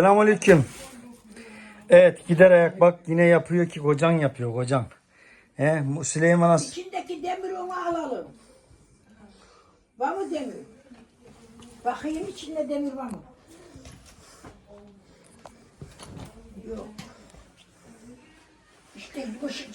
Selamünaleyküm. Evet gider ayak bak yine yapıyor ki kocan yapıyor kocan. He, Süleyman As İçindeki demir onu alalım. Var mı demir? Bakayım içinde demir var mı? Yok. İşte bu şey,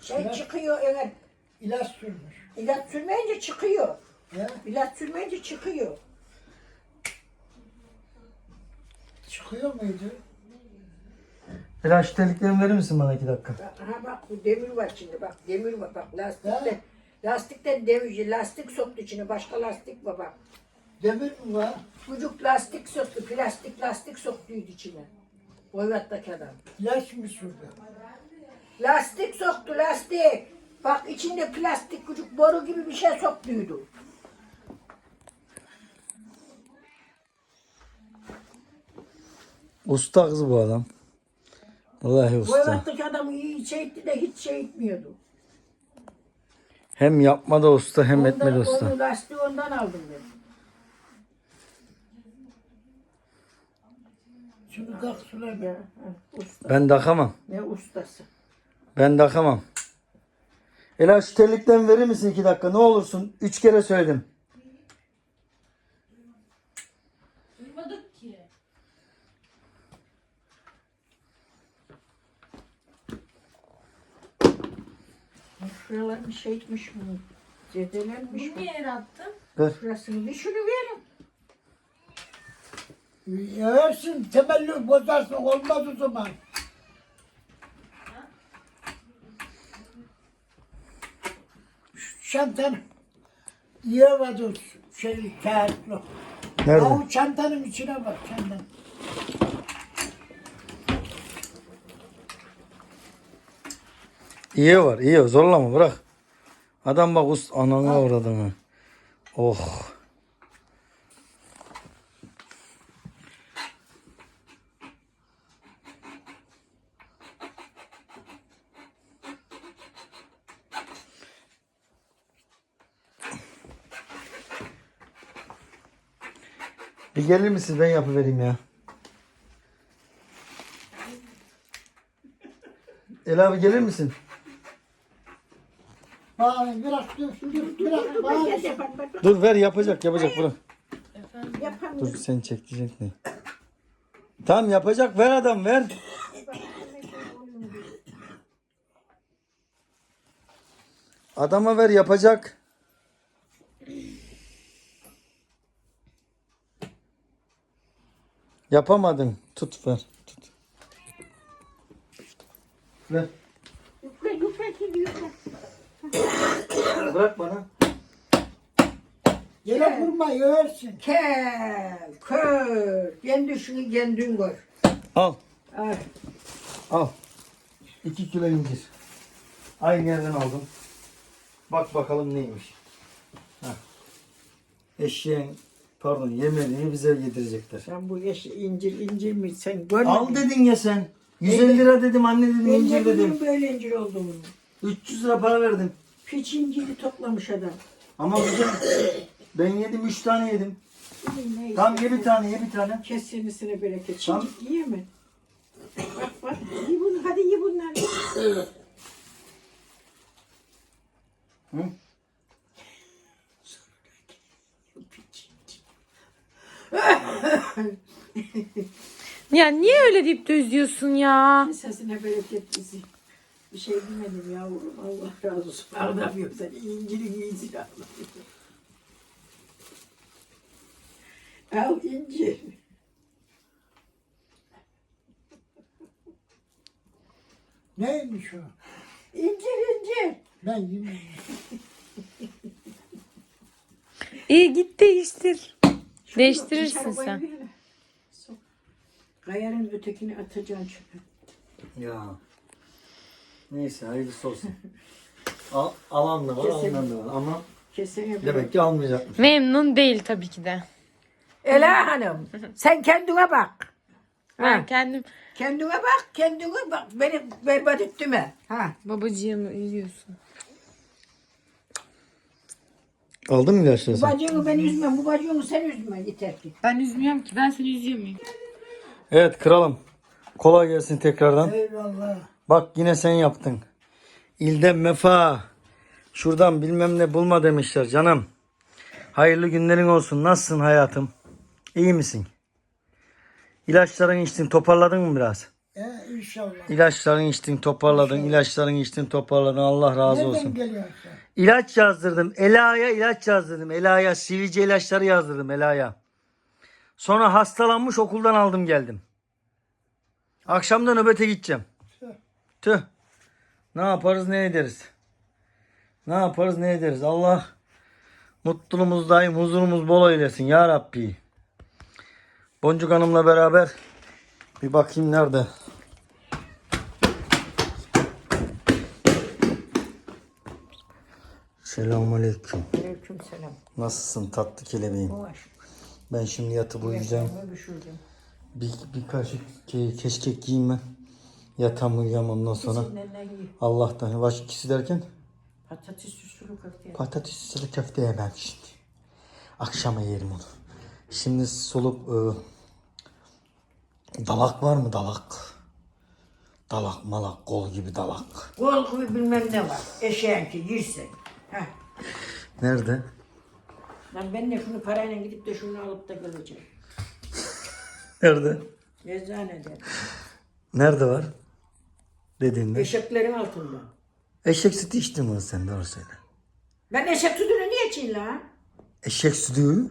şey çıkıyor evet. İlaç sürmüş. İlaç sürmeyince çıkıyor. He? İlaç sürmeyince çıkıyor. Çıkıyor muydu? Biraz şu terliklerimi verir misin bana iki dakika? Aha bak bu demir var içinde bak demir var bak lastikten. Lastikten demir lastik soktu içine başka lastik var bak. Demir mi var? Çocuk lastik soktu plastik lastik soktuydu içine. Boyvattaki adam. İlaç mı sürdü? Lastik soktu lastik. Bak içinde plastik küçük boru gibi bir şey soktuydu. Usta kız bu adam. Vallahi usta. Boyvattaki adam iyi şey etti de hiç şey etmiyordu. Hem yapma da usta hem etme de Ondan, usta. onu lastiği ondan aldım ben. Şunu kalk sular Ya, ha, usta. Ben takamam. Ne ustası. Ben takamam. Ela şu terlikten verir misin iki dakika ne olursun? Üç kere söyledim. Şuralar bir şey etmiş mi? Zedelenmiş mi? Niye yere attın? Ver. Şurasını bir şunu verin. Yersin temelli bozarsın olmaz o zaman. Şu Çantanı yiyemedim şey kağıtlı. Nerede? Avu çantanın içine bak çantanın. İyi var iyi zorlama bırak. Adam bak ust anana uğradı mı? Oh. Bir gelir misin ben yapıvereyim ya. El abi gelir misin? Biraz dur, ver yapacak yapacak bırak. Dur sen çek diyecek ne? Tamam yapacak ver adam ver. Adama ver yapacak. Yapamadın. Tut ver. Tut. Ver. Bırak bana. Yere vurma yersin. Kel, kör, kendi işini kendin gör. Al. Ay, Al. 2 kilo incir. Aynı yerden aldım. Bak bakalım neymiş. Heh. Eşeğin pardon yemediğini bize yedirecekler. sen bu yaş incir incir mi sen görmedin? Al dedin ya sen. 150 lira dedim anne dedim Ben incir dedim. böyle incir olduğunu. 300 lira para verdim. Piç inciri toplamış adam. Ama güzel. Ben yedim 3 tane yedim. Neyse. Tamam ye bir tane ye bir tane. Kesenisine bereket. Tamam. Şimdi yiyor mu? Bak bak. Ye bunu hadi ye bunları. Hı? Ya niye öyle deyip de üzüyorsun ya? Sesine bereket bizi. Bir şey demedim yavrum. Allah razı olsun. Ağlamıyorum seni. İncirin iyisini ağlamıyorum. Al incir. Neymiş o? İncir incir. Ben yemeyeyim. İyi git değiştir. Şunu Değiştirirsin dışarı sen. koyuver. Kayarın ötekini atacaksın çöpe. Ya. Neyse hayırlısı olsun. Al, alan da var Kesin. almayan da var ama Kesene demek ki almayacakmış. Memnun değil tabii ki de. Ela Hanım sen kendine bak. Ben Ha. kendim Kendine bak, kendine bak. Beni berbat etme. Ha. babacığımı üzüyorsun. Aldın mı ilaçları sen? bacını ben üzmem, bu bacını sen üzme yeter ki. Ben üzmüyorum ki. Ben seni üzüyor muyum? Evet kralım. Kolay gelsin tekrardan. Eyvallah. Bak yine sen yaptın. İlden mefa. Şuradan bilmem ne bulma demişler canım. Hayırlı günlerin olsun. Nasılsın hayatım? İyi misin? İlaçların içtin toparladın mı biraz? He, inşallah. İlaçların içtin toparladın. ilaçların içtin toparladın. Allah razı Nereden olsun. geliyorsun? İlaç yazdırdım. Ela'ya ilaç yazdırdım. Ela'ya sivilce ilaçları yazdırdım Ela'ya. Sonra hastalanmış okuldan aldım geldim. Akşamda nöbete gideceğim. Tüh. Ne yaparız ne ederiz. Ne yaparız ne ederiz. Allah mutluluğumuz daim huzurumuz bol eylesin ya Rabbi. Boncuk Hanım'la beraber bir bakayım nerede. Selamünaleyküm. Aleyküm selam. Nasılsın tatlı kelebeğim? Hoş. Ben şimdi yatıp uyuyacağım. Düşürdüm. Bir, bir kaşık ke- keşkek yiyeyim ben. Yatam uyuyam ondan sonra. İkisinden de iyi. Allah'tan. Baş ikisi derken Patates süslü köfte. patates üstü köfte yemem şimdi. Akşama yerim onu. Şimdi solup e, dalak var mı dalak? Dalak malak kol gibi dalak. Kol gibi bilmem ne var. Eşeğin ki girsin. Heh. Nerede? Lan ben de şunu parayla gidip de şunu alıp da geleceğim. Nerede? Eczanede. Nerede var? Dediğinde. Eşeklerin altında. Eşek sütü içtin mi sen doğru söyle. Ben eşek sütünü niye içeyim lan? Eşek sütü?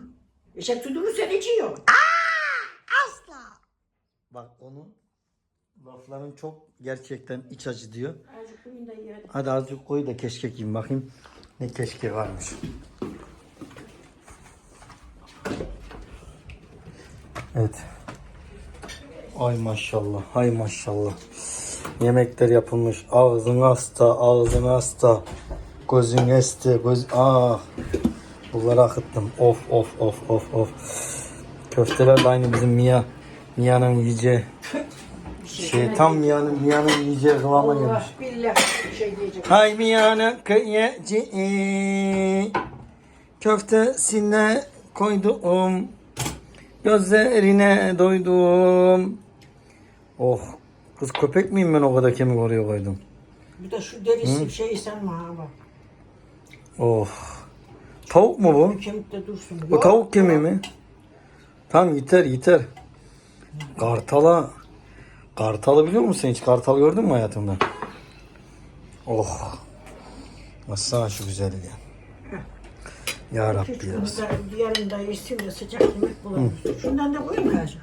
Eşek sütünü sen içiyorsun. Bak onun lafların çok gerçekten iç acı diyor. Azıcık koyun da iyi hadi. Azıcık koy da keşkek yiyeyim bakayım. Ne keşke varmış. Evet. Ay maşallah, ay maşallah. Yemekler yapılmış. Ağzın hasta, ağzın hasta. Gözün esti, göz... Ah. Bunları akıttım. Of of of of of. Köfteler de aynı bizim Mia. Mia'nın yiyeceği. Şey tam Mia'nın Mia'nın yiyeceği kıvama gelmiş. Allah billah bir şey diyecek. Hay miyane kıyeci köftesine koydum gözlerine doydum. Oh kız köpek miyim ben o kadar kemik oraya koydum. Bir de şu derisi bir şey sanma ha bak. Oh tavuk mu bu? Bu kemik de dursun. Bu tavuk kemiği mi? Tamam yeter yeter. Kartala Kartalı biliyor musun hiç? Kartal gördün mü hayatımda? Oh. Baksana şu güzelliğe. Ya Rabbi ya. Yesin de sıcak yemek bulalım. Şundan da azıcık?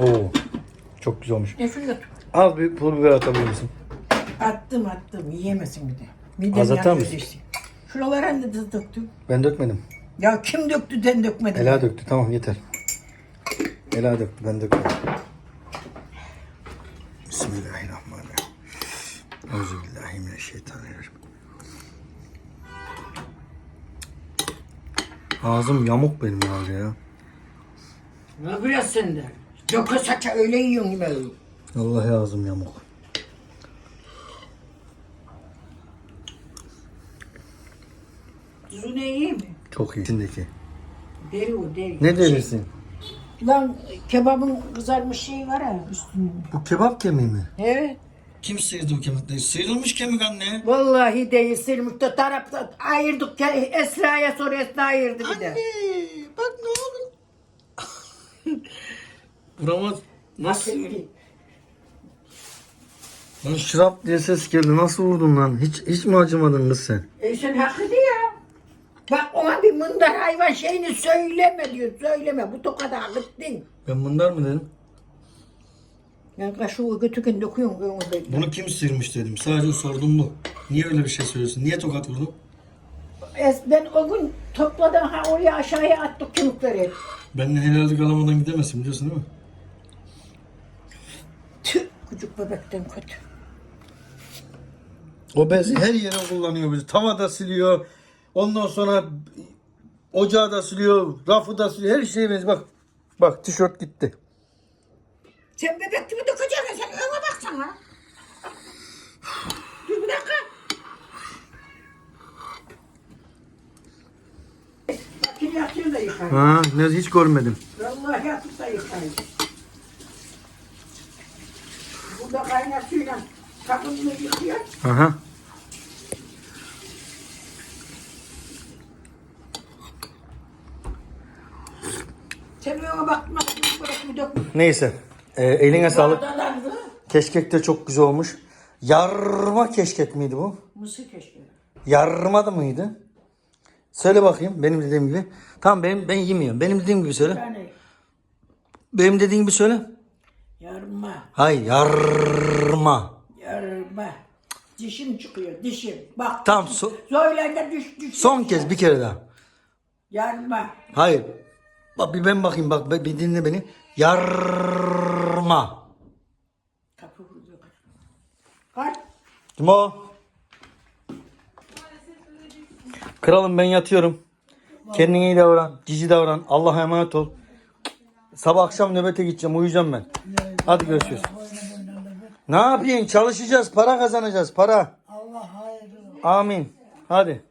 Oo. Çok güzel olmuş. Da Az bir pul biber atabilir misin? attım attım yiyemesin bir de. Midem Az atar mısın? işte. Şuralara ne de döktüm. Ben dökmedim. Ya kim döktü den dökmedi. Ela döktü. Tamam yeter. Ela döktü. Ben dökmedim. Bismillahirrahmanirrahim. Euzubillahimineşşeytanirracim. Ağzım yamuk benim abi ya. Ne biraz sende. Dökü saça öyle yiyorsun yemeği. Vallahi ağzım yamuk. Tuzu ne iyi mi? Çok iyi. İçindeki. Deri o deri. Ne dersin? Lan kebabın kızarmış şeyi var ya üstünde. Bu kebap kemiği mi? Evet. Kim sıyırdı o kemikleri? Sıyrılmış kemik anne. Vallahi değil sırmışta tarafta ayırdık. Ke- Esra'ya sor Esra ayırdı bir de. bak ne oldu? Burama nasıl? Hakiki. Lan şırap diye ses geldi. Nasıl vurdun lan? Hiç hiç mi acımadın kız sen? E sen hakkıydı ya. Bak ona bir mındar hayvan şeyini söyleme diyor. Söyleme. Bu tokada akıttın. Ben mındar mı dedim? Yani kaşığı götürken döküyorsun. köyümüzde. Bunu kim sıyırmış dedim. Sadece sordum bu. Niye öyle bir şey söylüyorsun? Niye tokat vurdun? Es, ben o gün topladım ha oraya aşağıya attık kemikleri. Benden helallik alamadan gidemezsin biliyorsun değil mi? Küçük bebekten kötü. O bezi her yere kullanıyor bizi. Tavada siliyor. Ondan sonra ocağı da siliyor. Rafı da siliyor. Her şeye benziyor. Bak. Bak tişört gitti. Sen bebek gibi dökeceksin. Sen öne baksana. Dur bir dakika. Makine da yıkayın. Ha, ne hiç görmedim. Vallahi yatıp da yıkayın. Kaynar suyla sabununu yıkıyor. Aha. Neyse. Ee, eline sağlık. Keşkek de çok güzel olmuş. Yarma keşkek miydi bu? Mısır keşke. Yarma da mıydı? Söyle bakayım benim dediğim gibi. Tamam benim ben yemiyorum. Benim dediğim gibi söyle. Yani Benim dediğim gibi söyle. Yarma, Hayır yarma. yarma. Dişim çıkıyor, dişim. Bak. Tamam so- Söylende düş, düş. son kez bir kere daha. Yarma. Hayır. Bak bir ben bakayım bak bir dinle beni. Yarma. Kapı vurdu. Kalk. Kim o? Kralım ben yatıyorum. Kendine iyi davran. Cici davran. Allah'a emanet ol. Sabah akşam nöbete gideceğim. Uyuyacağım ben. Hadi görüşürüz. Ne yapayım? Çalışacağız. Para kazanacağız. Para. Allah hayırlı. Amin. Hadi.